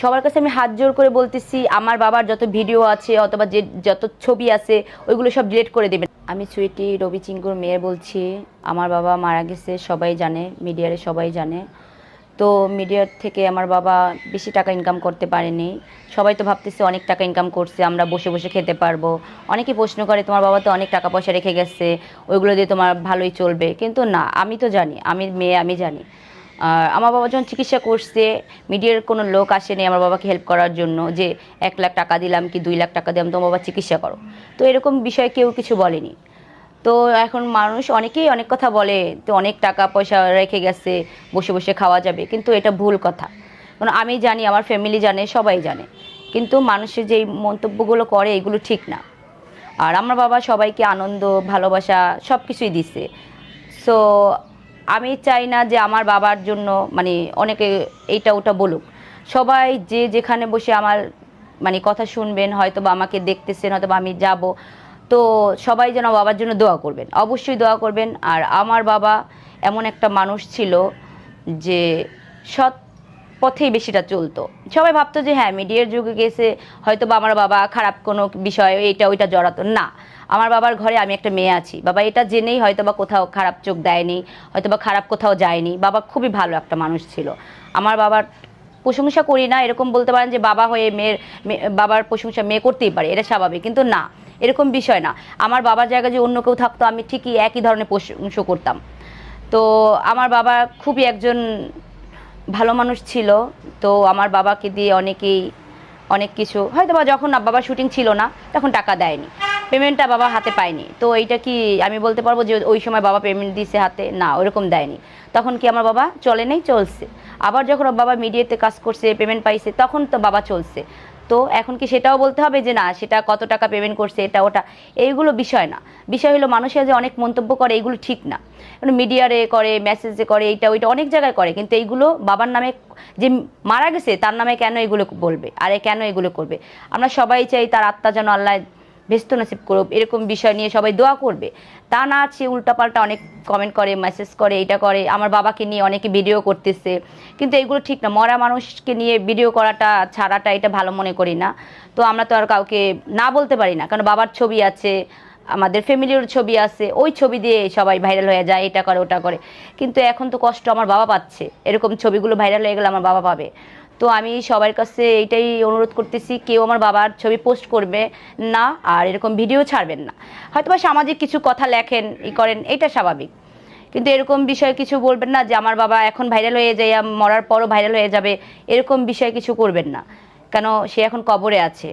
সবার কাছে আমি হাত জোর করে বলতেছি, আমার বাবার যত ভিডিও আছে অথবা যে যত ছবি আছে, ওইগুলো সব ডিলিট করে দেবেন। আমি সুইটি, রবি চিঙ্কুর মেয়ে বলছি, আমার বাবা মারা গেছে, সবাই জানে, মিডিয়ারে সবাই জানে। তো মিডিয়ার থেকে আমার বাবা বেশি টাকা ইনকাম করতে পারেনি। সবাই তো ভাবতেছে অনেক টাকা ইনকাম করছে, আমরা বসে বসে খেতে পারব। অনেকে প্রশ্ন করে, তোমার বাবা তো অনেক টাকা পয়সা রেখে গেছে, ওইগুলো দিয়ে তোমার ভালোই চলবে। কিন্তু না, আমি তো জানি, আমি মেয়ে, আমি জানি। আর আমার বাবা যখন চিকিৎসা করছে, মিডিয়ার কোনো লোক আসেনি আমার বাবাকে হেল্প করার জন্য যে এক লাখ টাকা দিলাম কি দুই লাখ টাকা দিলাম, তোমার বাবা চিকিৎসা করো। তো এরকম বিষয়ে কেউ কিছু বলেনি। তো এখন মানুষ অনেকেই অনেক কথা বলে, তো অনেক টাকা পয়সা রেখে গেছে, বসে বসে খাওয়া যাবে, কিন্তু এটা ভুল কথা। কারণ আমি জানি, আমার ফ্যামিলি জানে, সবাই জানে। কিন্তু মানুষের যেই মন্তব্যগুলো করে, এগুলো ঠিক না। আর আমার বাবা সবাইকে আনন্দ, ভালোবাসা সব কিছুই দিছে। সো আমি চাই না যে আমার বাবার জন্য মানে অনেকে এইটা ওটা বলুক। সবাই যে যেখানে বসে আমার মানে কথা শুনবেন হয়তো বা আমাকে দেখতেছেন হয়তো বা আমি যাব, তো সবাই যেন বাবার জন্য দোয়া করবেন। অবশ্যই দোয়া করবেন। আর আমার বাবা এমন একটা মানুষ ছিল যে সৎ পথেই বেশিটা চলতো। সবাই ভাবতো যে হ্যাঁ মিডিয়ার যুগে গেছে হয়তো বা আমার বাবা খারাপ কোনো বিষয় এইটা ওইটা জড়াতো। না, আমার বাবার ঘরে আমি একটা মেয়ে আছি। বাবা এটা জেনেই হয়তো বা কোথাও খারাপ চোখ দেয়নি হয়তো বা খারাপ কোথাও যায়নি। বাবা খুবই ভালো একটা মানুষ ছিল। আমার বাবার প্রশংসা করি না, এরকম বলতে পারেন যে, বাবা হয়ে মেয়ের মেয়ে- বাবার প্রশংসা মেয়ে করতেই পারে, এটা স্বাভাবিক। কিন্তু না, এরকম বিষয় না। আমার বাবার জায়গায় যে অন্য কেউ থাকতো, আমি ঠিকই একই ধরনের প্রশংসা করতাম। তো আমার বাবা খুবই একজন ভালো মানুষ ছিল, তো আমার বাবাকে দিয়ে অনেকেই অনেক কিছু হয়তো বা যখন বাবা শুটিং ছিল না, তখন টাকা দেয়নি। পেমেন্টটা বাবা হাতে পায়নি। তো এইটা কি আমি বলতে পারব যে ওই সময় বাবা পেমেন্ট দিছে হাতে? না, ওরকম দেয়নি। তখন কি আমার বাবা চলে নেই? চলছে। আবার যখন বাবা মিডিয়াতে কাজ করছে পেমেন্ট পাইছে, তখন তো বাবা চলছে। তো এখন কি সেটাও বলতে হবে যে না, সেটা কত টাকা পেমেন্ট করছে, এটা ওটা, এইগুলো বিষয় না। বিষয় হলো মানুষের যে অনেক মন্তব্য করে, এইগুলো ঠিক না। মিডিয়ারে করে মেসেজে করে, এইটা ওইটা অনেক জায়গায় করে, কিন্তু এইগুলো বাবার নামে যে মারা গেছে, তার নামে কেন এগুলো বলবে? আরে কেন এগুলো করবে? আমরা সবাই চাই তার আত্মা যেন আল্লাহ ব্যস্ত নসিব করুক, এরকম বিষয় নিয়ে সবাই দোয়া করবে। তা না আছে উল্টাপাল্টা অনেক কমেন্ট করে মেসেজ করে এটা করে, আমার বাবাকে নিয়ে অনেকে ভিডিও করতেছে। কিন্তু এগুলো ঠিক না, মরা মানুষকে নিয়ে ভিডিও করাটা, ছাড়াটা এটা ভালো মনে করি না। তো আমরা তো আর কাউকে না বলতে পারি না, কারণ বাবার ছবি আছে, আমাদের ফ্যামিলির ছবি আছে, ওই ছবি দিয়ে সবাই ভাইরাল হয়ে যায়, এটা করে, ওটা করে। কিন্তু এখন তো কষ্ট আমার বাবা পাচ্ছে, এরকম ছবিগুলো ভাইরাল হয়ে গেলে আমার বাবা পাবে। তো আমি সবার কাছে এইটাই অনুরোধ করতেছি, কেউ আমার বাবার ছবি পোস্ট করবে না আর এরকম ভিডিও ছাড়বেন না। হয়তো বা সামাজিক কিছু কথা লেখেন, ই করেন, এটা স্বাভাবিক। কিন্তু এরকম বিষয়ে কিছু বলবেন না যে, আমার বাবা এখন ভাইরাল হয়ে যায় মরার পরও ভাইরাল হয়ে যাবে। এরকম বিষয়ে কিছু করবেন না। কেন, সে এখন কবরে আছে।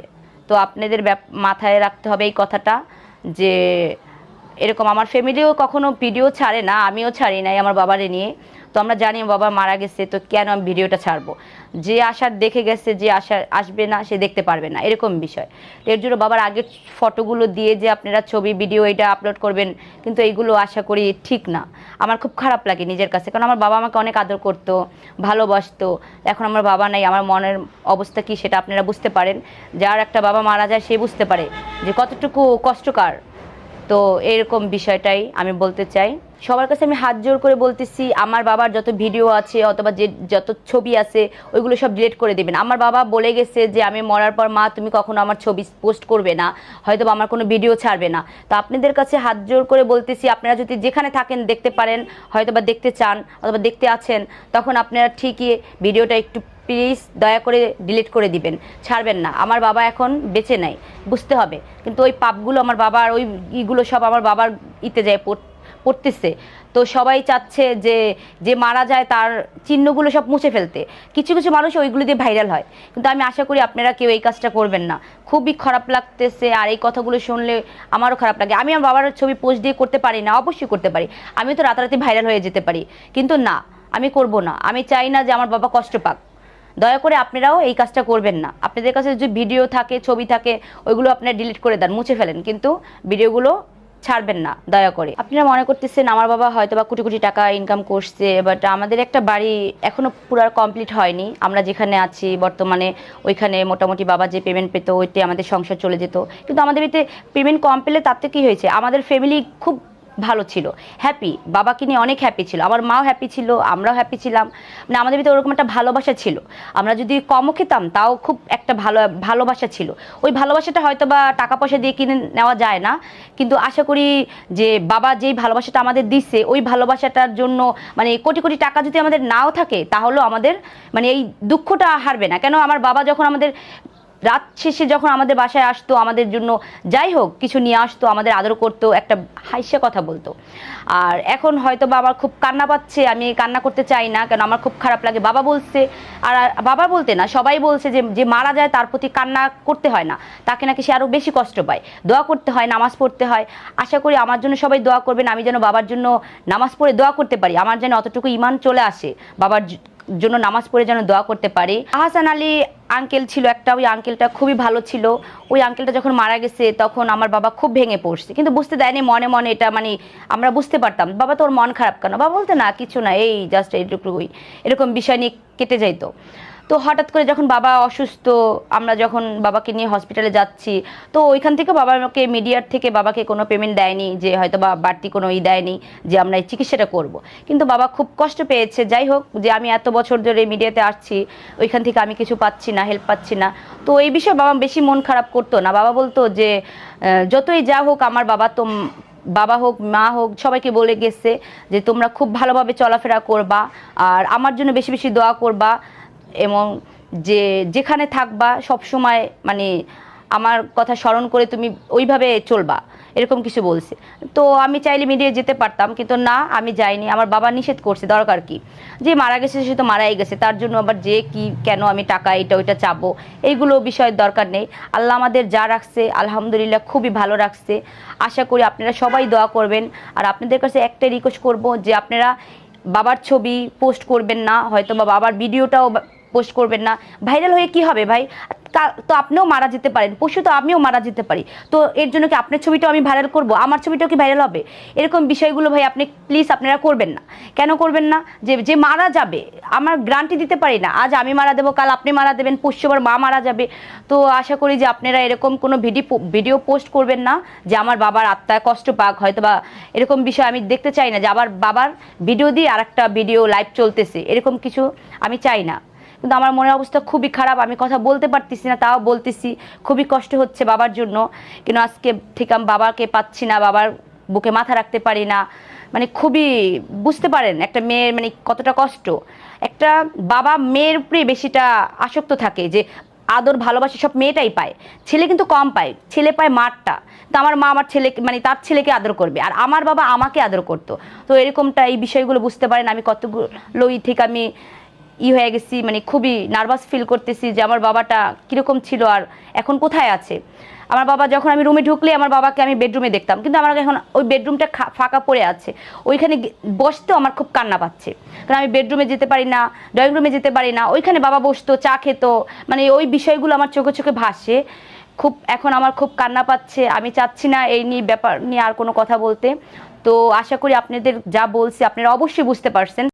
তো আপনাদের মাথায় রাখতে হবে এই কথাটা যে, এরকম আমার ফ্যামিলিও কখনো ভিডিও ছাড়ে না, আমিও ছাড়ি নাই আমার বাবারে নিয়ে। তো আমরা জানি বাবা মারা গেছে, তো কেন আমি ভিডিওটা ছাড়বো? যে আসার দেখে গেছে, যে আসার আসবে না, সে দেখতে পারবে না, এরকম বিষয়। এর জন্য বাবার আগের ফটোগুলো দিয়ে যে আপনারা ছবি, ভিডিও এটা আপলোড করবেন, কিন্তু এইগুলো আশা করি ঠিক না। আমার খুব খারাপ লাগে নিজের কাছে, কারণ আমার বাবা আমাকে অনেক আদর করতো, ভালোবাসতো, এখন আমার বাবা নাই, আমার মনের অবস্থা কি সেটা আপনারা বুঝতে পারেন। যার একটা বাবা মারা যায়, সে বুঝতে পারে যে কতটুকু কষ্টকর। তো এরকম বিষয়টাই আমি বলতে চাই। সবার কাছে আমি হাত জোর করে বলতেছি, আমার বাবার যত ভিডিও আছে অথবা যে যত ছবি আছে, ওইগুলো সব ডিলিট করে দেবেন। আমার বাবা বলে গেছে যে, আমি মরার পর মা, তুমি কখনো আমার ছবি পোস্ট করবে না হয়তো আমার কোনো ভিডিও ছাড়বে না। তো আপনাদের কাছে হাত জোর করে বলতেছি, আপনারা যদি যেখানে থাকেন দেখতে পারেন হয়তো বা দেখতে চান অথবা দেখতে আছেন, তখন আপনারা ঠিকই ভিডিওটা একটু প্লিজ দয়া করে ডিলিট করে দিবেন। ছাড়বেন না। আমার বাবা এখন বেঁচে নাই। বুঝতে হবে। কিন্তু ওই পাপগুলো আমার বাবার, ওই ইগুলো সব আমার বাবার ইতে যায়, পড়- পড়তেছে। তো সবাই চাচ্ছে যে যে মারা যায় তার চিহ্নগুলো সব মুছে ফেলতে। কিছু কিছু মানুষ ওইগুলো দিয়ে ভাইরাল হয়। কিন্তু আমি আশা করি আপনারা কেউ এই কাজটা করবেন না। খুবই খারাপ লাগতেছে আর এই কথাগুলো শুনলে আমারও খারাপ লাগে। আমি আমার বাবার ছবি পোস্ট দিয়ে করতে পারি না, অবশ্যই করতে পারি। আমি তো রাতারাতি ভাইরাল হয়ে যেতে পারি। কিন্তু না, আমি করব না। আমি চাই না যে আমার বাবা কষ্ট পাক। দয়া করে আপনারাও এই কাজটা করবেন না। আপনাদের কাছে যদি ভিডিও থাকে, ছবি থাকে, ওইগুলো আপনারা ডিলিট করে দেন, মুছে ফেলেন। কিন্তু ভিডিওগুলো ছাড়বেন না, দয়া করে। আপনারা মনে করতেছেন আমার বাবা হয়তো বা কোটি কোটি টাকা ইনকাম করছে বাট আমাদের একটা বাড়ি এখনও পুরো কমপ্লিট হয়নি। আমরা যেখানে আছি, বর্তমানে ওইখানে মোটামুটি বাবা যে পেমেন্ট পেতো, ওইতে আমাদের সংসার চলে যেত। কিন্তু আমাদের এতে পেমেন্ট কম পেলে তাতে কী হয়েছে? আমাদের ফ্যামিলি খুব ভালো ছিল। হ্যাপি বাবাকে নিয়ে অনেক হ্যাপি ছিল। আমার মাও হ্যাপি ছিল, আমরাও হ্যাপি ছিলাম। মানে আমাদের ভিতরে ওরকম একটা ভালোবাসা ছিল। আমরা যদি কমও খেতাম, তাও খুব একটা ভালো, ভালোবাসা ছিল। ওই ভালোবাসাটা হয়তো বা টাকা পয়সা দিয়ে কিনে নেওয়া যায় না। কিন্তু আশা করি যে বাবা যেই ভালোবাসাটা আমাদের দিচ্ছে ওই ভালোবাসাটার জন্য মানে কোটি কোটি টাকা যদি আমাদের নাও থাকে, তাহলেও আমাদের মানে এই দুঃখটা হারবে না। কেন আমার বাবা যখন আমাদের রাত শেষে যখন আমাদের বাসায় আসতো, আমাদের জন্য যাই হোক, কিছু নিয়ে আসতো, আমাদের আদর করতো, একটা হাইসে কথা বলতো। আর এখন হয়তো বা আমার খুব কান্না পাচ্ছে, আমি কান্না করতে চাই না, কেন আমার খুব খারাপ লাগে। বাবা বলছে, আর বাবা বলতে না, সবাই বলছে যে যে মারা যায় তার প্রতি কান্না করতে হয় না, তাকে নাকি সে আরও বেশি কষ্ট পায়। দোয়া করতে হয়, নামাজ পড়তে হয়। আশা করি আমার জন্য সবাই দোয়া করবেন, আমি যেন বাবার জন্য নামাজ পড়ে দোয়া করতে পারি। আমার যেন অতটুকু ইমান চলে আসে, বাবার জন্য নামাজ পড়ে যেন দোয়া করতে পারি। আহসান আলী আঙ্কেল ছিল একটা, ওই আঙ্কেলটা খুবই ভালো ছিল। ওই আঙ্কেলটা যখন মারা গেছে, তখন আমার বাবা খুব ভেঙে পড়ছে। কিন্তু বুঝতে দেয়নি মনে মনে এটা মানে আমরা বুঝতে পারতাম। বাবা তোর মন খারাপ কেন? বাবা বলতে, না, কিছু না, এই জাস্ট এইটুকুই। এরকম বিষয় নিয়ে কেটে যাইতো। তো হঠাৎ করে যখন বাবা অসুস্থ, আমরা যখন বাবাকে নিয়ে হসপিটালে যাচ্ছি, তো ওইখান থেকে বাবা আমাকে মিডিয়ার থেকে বাবাকে কোনো পেমেন্ট দেয়নি, যে হয়তো বা বাড়তি কোনো ই দেয়নি, যে আমরা এই চিকিৎসাটা করব। কিন্তু বাবা খুব কষ্ট পেয়েছে। যাই হোক, যে আমি এত বছর ধরে মিডিয়াতে আসছি, ওইখান থেকে আমি কিছু পাচ্ছি না হেল্প পাচ্ছি না। তো এই বিষয়ে বাবা বেশি মন খারাপ করতো না। বাবা বলতো যে যতই যা হোক, আমার বাবা তো বাবা হোক, মা হোক, সবাইকে বলে গেছে যে, তোমরা খুব ভালোভাবে চলাফেরা করবা, আর আমার জন্য বেশি বেশি দোয়া করবা। এবং যে, যেখানে থাকবা সব সময় মানে আমার কথা স্মরণ করে তুমি ওইভাবে চলবা, এরকম কিছু বলছে। তো আমি চাইলে মিডিয়ে যেতে পারতাম, কিন্তু না, আমি যাইনি। আমার বাবা নিষেধ করছে, দরকার কি? যে মারা গেছে সে তো মারাই গেছে, তার জন্য আবার যে, কি, কেন আমি টাকা এটা ওইটা চাবো? এইগুলো বিষয়ের দরকার নেই। আল্লাহ আমাদের যা রাখছে, আলহামদুলিল্লাহ খুবই ভালো রাখছে। আশা করি আপনারা সবাই দোয়া করবেন। আর আপনাদের কাছে একটাই রিকোয়েস্ট করব যে, আপনারা বাবার ছবি পোস্ট করবেন না হয়তো বা বাবার ভিডিওটাও পোস্ট করবেন না। ভাইরাল হয়ে কি হবে ভাই? তো আপনিও মারা যেতে পারেন, পশু তো আমিও মারা যেতে পারি। তো এর জন্য কি আপনার ছবিটাও আমি ভাইরাল করব? আমার ছবিটাও কি ভাইরাল হবে? এরকম বিষয়গুলো ভাই আপনি প্লিজ আপনারা করবেন না। কেন করবেন না? যে যে মারা যাবে, আমার গ্রান্টি দিতে পারি না। আজ আমি মারা দেবো, কাল আপনি মারা দেবেন পশু আবার মা মারা যাবে। তো আশা করি যে আপনারা এরকম কোনো ভিডিও ভিডিও পোস্ট করবেন না, যে আমার বাবার আত্মায় কষ্ট পাক, হয়তো বা এরকম বিষয় আমি দেখতে চাই না, যে আবার বাবার ভিডিও দিয়ে আর ভিডিও লাইভ চলতেছে, এরকম কিছু আমি চাই না। কিন্তু আমার মনের অবস্থা খুবই খারাপ, আমি কথা বলতে পারতেছি না, তাও বলতেছি, খুবই কষ্ট হচ্ছে বাবার জন্য। কিন্তু আজকে ঠিক আমি বাবাকে পাচ্ছি না, বাবার বুকে মাথা রাখতে পারি না। মানে খুবই বুঝতে পারেন, একটা মেয়ের মানে কতটা কষ্ট। একটা বাবা মেয়ের উপরে বেশিটা আসক্ত থাকে যে আদর, ভালোবাসা সব মেয়েটাই পায়। ছেলে কিন্তু কম পায়, ছেলে পায় মারটা। তো আমার মা আমার ছেলে মানে তার ছেলেকে আদর করবে, আর আমার বাবা আমাকে আদর করতো। তো এরকমটা এই বিষয়গুলো বুঝতে পারেন, আমি কতগুলো ই থেকে আমি ই হয়ে গেছি মানে খুবই নার্ভাস ফিল করতেছি যে আমার বাবাটা কীরকম ছিল আর এখন কোথায় আছে। আমার বাবা যখন আমি রুমে ঢুকলে আমার বাবাকে আমি বেডরুমে দেখতাম, কিন্তু আমার এখন ওই বেডরুমটা ফাঁকা পড়ে আছে। ওইখানে বসতেও আমার খুব কান্না পাচ্ছে। কারণ আমি বেডরুমে যেতে পারি না ড্রয়িং রুমে যেতে পারি না, ওইখানে বাবা বসতো, চা খেত মানে ওই বিষয়গুলো আমার চোখে চোখে ভাসে। খুব, এখন আমার খুব কান্না পাচ্ছে, আমি চাচ্ছি না এই নিয়ে ব্যাপার নিয়ে আর কোনো কথা বলতে। তো আশা করি আপনাদের যা বলছি আপনারা অবশ্যই বুঝতে পারছেন।